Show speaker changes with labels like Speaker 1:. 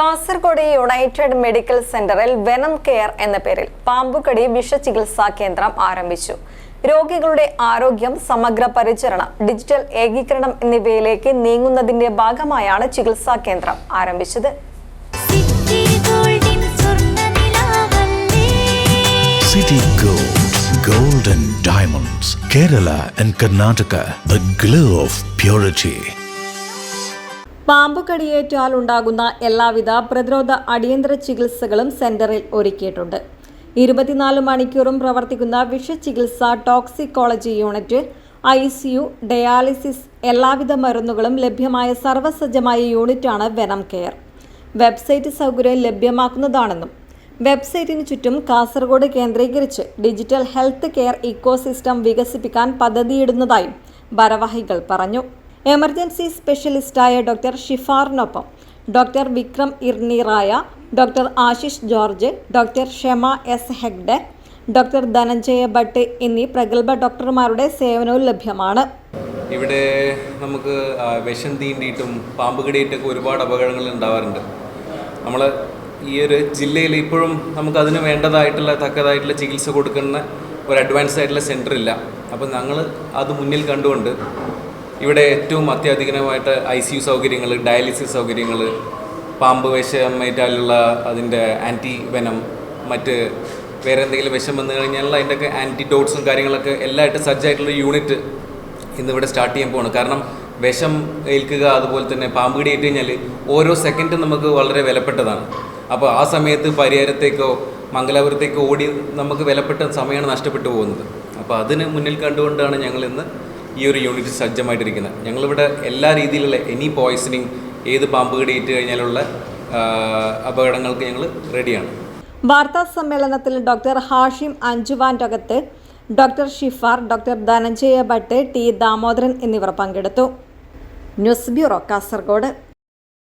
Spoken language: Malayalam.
Speaker 1: കാസർഗോഡ് യുണൈറ്റഡ് മെഡിക്കൽ സെന്ററിൽ വെനം കെയർ എന്ന പേരിൽ പാമ്പുകടി വിഷചികിത്സാ കേന്ദ്രം ആരംഭിച്ചു. രോഗികളുടെ ആരോഗ്യം സമഗ്ര പരിചരണം ഡിജിറ്റൽ ഏകീകരണം എന്നിവയിലേക്ക് നീങ്ങുന്നതിന്റെ ഭാഗമായാണ് ചികിത്സാ കേന്ദ്രം ആരംഭിച്ചത്.
Speaker 2: City and Karnataka
Speaker 3: City Gold, Gold and Diamonds, Kerala and Karnataka, the glow of purity.
Speaker 1: പാമ്പുകടിയേറ്റാൽ ഉണ്ടാകുന്ന എല്ലാവിധ പ്രതിരോധ അടിയന്തര ചികിത്സകളും സെന്ററിൽ ഒരുക്കിയിട്ടുണ്ട്. ഇരുപത്തിനാല് മണിക്കൂറും പ്രവർത്തിക്കുന്ന വിഷചികിത്സ toxicology unit I C U dialysis എല്ലാവിധ മരുന്നുകളും ലഭ്യമായ സർവസജ്ജമായ യൂണിറ്റാണ് വെനം കെയർ. വെബ്സൈറ്റ് സൗകര്യം ലഭ്യമാക്കുന്നതാണെന്നും വെബ്സൈറ്റിന് ചുറ്റും കാസർഗോഡ് കേന്ദ്രീകരിച്ച് ഡിജിറ്റൽ ഹെൽത്ത് കെയർ ഇക്കോസിസ്റ്റം വികസിപ്പിക്കാൻ പദ്ധതിയിടുന്നതായും ഭാരവാഹികൾ പറഞ്ഞു. എമർജൻസി സ്പെഷ്യലിസ്റ്റായ ഡോക്ടർ ഷിഫാറിനൊപ്പം doctor Vikram ഇർണീറായ doctor Ashish George doctor Shema S Hegde doctor Dhananjaya Bhat എന്നീ പ്രഗത്ഭ ഡോക്ടർമാരുടെ സേവനവും ലഭ്യമാണ്.
Speaker 4: ഇവിടെ നമുക്ക് വിഷം തീണ്ടിയിട്ടും പാമ്പ് കടിയിട്ടൊക്കെ ഒരുപാട് അപകടങ്ങൾ ഉണ്ടാവാറുണ്ട്. നമ്മൾ ഈ ഒരു ജില്ലയിൽ ഇപ്പോഴും നമുക്ക് അതിന് വേണ്ടതായിട്ടുള്ള തക്കതായിട്ടുള്ള ചികിത്സ കൊടുക്കുന്ന ഒരു അഡ്വാൻസ് ആയിട്ടുള്ള സെന്റർ ഇല്ല അപ്പോൾ ഞങ്ങൾ അത് മുന്നിൽ കണ്ടുകൊണ്ട് ഇവിടെ ഏറ്റവും അത്യാധുനികമായിട്ട് ഐ സി യു സൗകര്യങ്ങൾ ഡയാലിസിസ് സൗകര്യങ്ങൾ പാമ്പ് വിഷമേറ്റാലുള്ള അതിന്റെ ആന്റി വെനം മറ്റ് വേറെ എന്തെങ്കിലും വിഷം വന്നു കഴിഞ്ഞാൽ അതിന്റെയൊക്കെ ആന്റിഡോട്ട്സും കാര്യങ്ങളൊക്കെ എല്ലായിട്ട് സജ്ജായിട്ടുള്ള യൂണിറ്റ് ഇന്നിവിടെ സ്റ്റാർട്ട് ചെയ്യാൻ പോവാണ്. കാരണം വിഷം ഏൽക്കുക അതുപോലെ തന്നെ പാമ്പ് കടി ഏറ്റ് കഴിഞ്ഞാൽ ഓരോ സെക്കൻഡും നമുക്ക് വളരെ വിലപ്പെട്ടതാണ്. അപ്പോൾ ആ സമയത്ത് പരിഹാരത്തേക്കോ മംഗലാപുരത്തേക്കോ ഓടി നമുക്ക് വിലപ്പെട്ട സമയമാണ് നഷ്ടപ്പെട്ടു പോകുന്നത്. അപ്പോൾ അതിന് മുന്നിൽ കണ്ടുകൊണ്ടാണ് ഞങ്ങൾ ഇന്ന് ഈ ഒരു യൂണിറ്റ് സജ്ജമായിട്ടിരിക്കുന്നത്. ഞങ്ങളിവിടെ എല്ലാ രീതിയിലുള്ള എനി പോയ്സണിങ് ഏത് പാമ്പ് കടിയേറ്റ് കഴിഞ്ഞാലുള്ള അപകടങ്ങൾക്ക് ഞങ്ങൾ റെഡിയാണ്
Speaker 1: വാർത്താ സമ്മേളനത്തിൽ doctor Hashim അഞ്ചുവാന്റകത്ത് doctor Shifar doctor Dhananjaya Bhat T Damodaran എന്നിവർ പങ്കെടുത്തു. News bureau Kasaragod.